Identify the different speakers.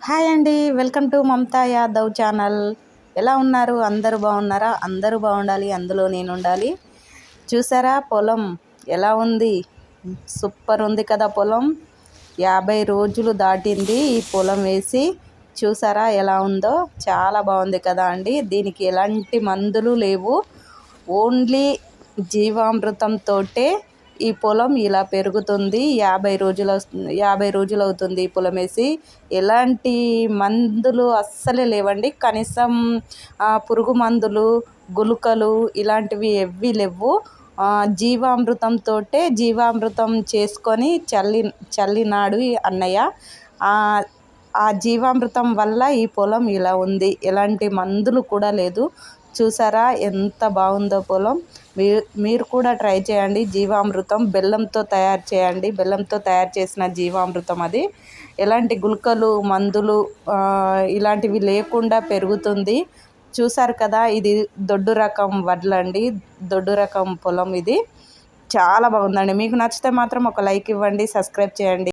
Speaker 1: Hi అండి welcome to Mamata Yadav channel. ఎలా ఉన్నారు? అందరూ బాగున్నారా? అందరూ బాగుండాలి అందులో నేను ఉండాలి. చూసారా పొలం ఎలా ఉంది? సూపర్ ఉంది కదా పొలం. యాభై రోజులు దాటింది ఈ పొలం వేసి. చూసారా ఎలా ఉందో? చాలా బాగుంది కదా అండి. దీనికి ఎలాంటి మందులు లేవు. ఓన్లీ జీవామృతంతో ఈ పొలం ఇలా పెరుగుతుంది యాభై రోజులు యాభై రోజులు అవుతుంది ఈ పొలం వేసి. ఎలాంటి మందులు అస్సలే లేవండి. కనీసం పురుగు మందులు గులుకలు ఇలాంటివి ఎవ్వి లేవు. జీవామృతంతో జీవామృతం చేసుకొని చల్లి చల్లినాడు అన్నయ్య. ఆ జీవామృతం వల్ల ఈ పొలం ఇలా ఉంది. ఎలాంటి మందులు కూడా లేదు. చూసారా? ఎంత బాగుందో పొలం. మీరు మీరు కూడా ట్రై చేయండి. జీవామృతం బెల్లంతో తయారు చేయండి. బెల్లంతో తయారు చేసిన జీవామృతం అది. ఎలాంటి గుల్కలు మందులు ఇలాంటివి లేకుండా పెరుగుతుంది. చూసారు కదా? ఇది దొడ్డు రకం వడ్లండి దొడ్డు రకం పొలం ఇది. చాలా బాగుందండి. మీకు నచ్చితే మాత్రం ఒక లైక్ ఇవ్వండి. సబ్స్క్రైబ్ చేయండి.